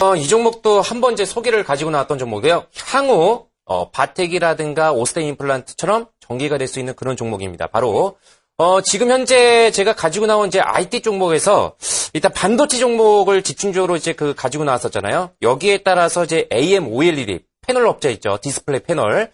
어, 이 종목도 한 번 이제 소개를 가지고 나왔던 종목이에요. 향후 어, 바텍이라든가 오스테인 임플란트처럼 전개가 될 수 있는 그런 종목입니다. 바로 어, 지금 현재 제가 가지고 나온 이제 IT 종목에서 일단 반도체 종목을 집중적으로 이제 그 가지고 나왔었잖아요. 여기에 따라서 이제 AM OLED 패널 업체 있죠. 디스플레이 패널.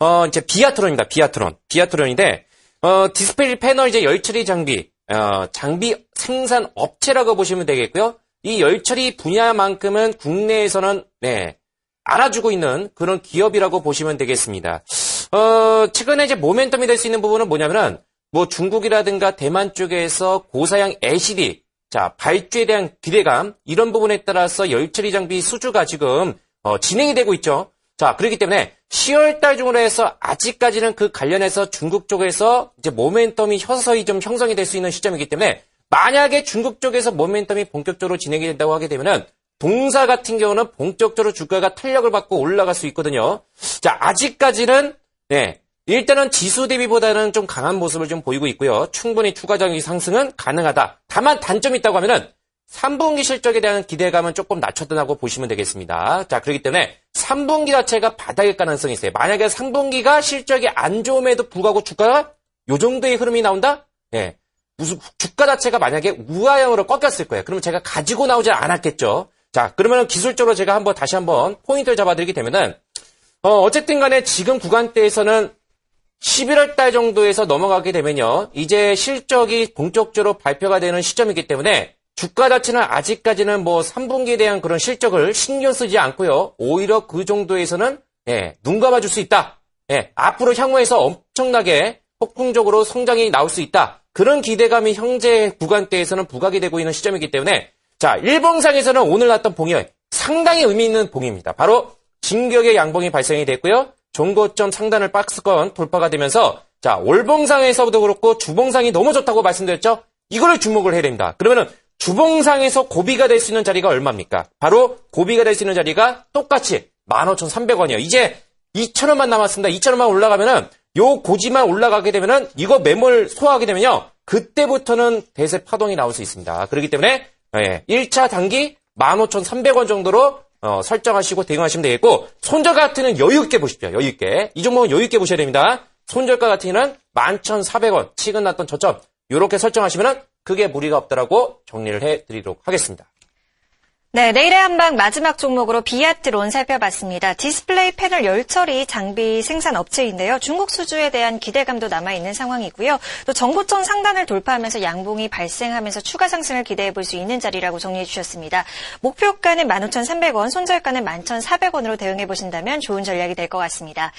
어, 이제 비아트론입니다. 비아트론. 비아트론인데 어, 디스플레이 패널 이제 열처리 장비 어, 장비 생산 업체라고 보시면 되겠고요. 이 열처리 분야만큼은 국내에서는 네, 알아주고 있는 그런 기업이라고 보시면 되겠습니다. 어, 최근에 이제 모멘텀이 될 수 있는 부분은 뭐냐면은 뭐 중국이라든가 대만 쪽에서 고사양 LCD 자 발주에 대한 기대감 이런 부분에 따라서 열처리 장비 수주가 지금 어, 진행이 되고 있죠. 자 그렇기 때문에 10월 달 중으로 해서 아직까지는 그 관련해서 중국 쪽에서 이제 모멘텀이 서서히 좀 형성이 될 수 있는 시점이기 때문에 만약에 중국 쪽에서 모멘텀이 본격적으로 진행이 된다고 하게 되면은 동사 같은 경우는 본격적으로 주가가 탄력을 받고 올라갈 수 있거든요. 자, 아직까지는 네. 일단은 지수 대비보다는 좀 강한 모습을 좀 보이고 있고요. 충분히 추가적인 상승은 가능하다. 다만 단점이 있다고 하면은 3분기 실적에 대한 기대감은 조금 낮췄다고 보시면 되겠습니다. 자, 그렇기 때문에 3분기 자체가 바닥일 가능성이 있어요. 만약에 3분기가 실적이 안 좋음에도 불구하고 주가가 요 정도의 흐름이 나온다? 예. 무슨 주가 자체가 만약에 우하형으로 꺾였을 거예요. 그러면 제가 가지고 나오지 않았겠죠. 자, 그러면 기술적으로 제가 한번 다시 한번 포인트를 잡아드리게 되면은 어, 어쨌든 간에 지금 구간대에서는 11월 달 정도에서 넘어가게 되면요. 이제 실적이 본격적으로 발표가 되는 시점이기 때문에 주가 자체는 아직까지는 뭐 3분기에 대한 그런 실적을 신경 쓰지 않고요. 오히려 그 정도에서는 예, 눈 감아줄 수 있다. 예, 앞으로 향후에서 엄청나게 폭풍적으로 성장이 나올 수 있다. 그런 기대감이 현재 구간대에서는 부각이 되고 있는 시점이기 때문에 자, 일봉상에서는 오늘 났던 봉이 상당히 의미 있는 봉입니다. 바로 진격의 양봉이 발생이 됐고요. 종고점 상단을 박스권 돌파가 되면서 자, 올봉상에서도 그렇고 주봉상이 너무 좋다고 말씀드렸죠? 이거를 주목을 해야 됩니다. 그러면은 주봉상에서 고비가 될 수 있는 자리가 얼마입니까? 바로 고비가 될 수 있는 자리가 똑같이 15,300원이에요. 이제 2,000원만 남았습니다. 2,000원만 올라가면은 요 고지만 올라가게 되면은 이거 매몰 소화하게 되면요. 그때부터는 대세 파동이 나올 수 있습니다. 그렇기 때문에 예, 1차 단기 15,300원 정도로 어, 설정하시고 대응하시면 되겠고 손절 같은 는 여유 있게 보십시오. 여유 있게. 이 종목은 여유 있게 보셔야 됩니다. 손절가 같은 경우는 11,400원 치근 났던 저점 이렇게 설정하시면 그게 무리가 없다라고 정리를 해드리도록 하겠습니다. 네, 내일의 한방 마지막 종목으로 비아트론 살펴봤습니다. 디스플레이 패널 열처리 장비 생산 업체인데요. 중국 수주에 대한 기대감도 남아있는 상황이고요. 또 정보점 상단을 돌파하면서 양봉이 발생하면서 추가 상승을 기대해 볼 수 있는 자리라고 정리해 주셨습니다. 목표가는 15,300원, 손절가는 11,400원으로 대응해 보신다면 좋은 전략이 될 것 같습니다.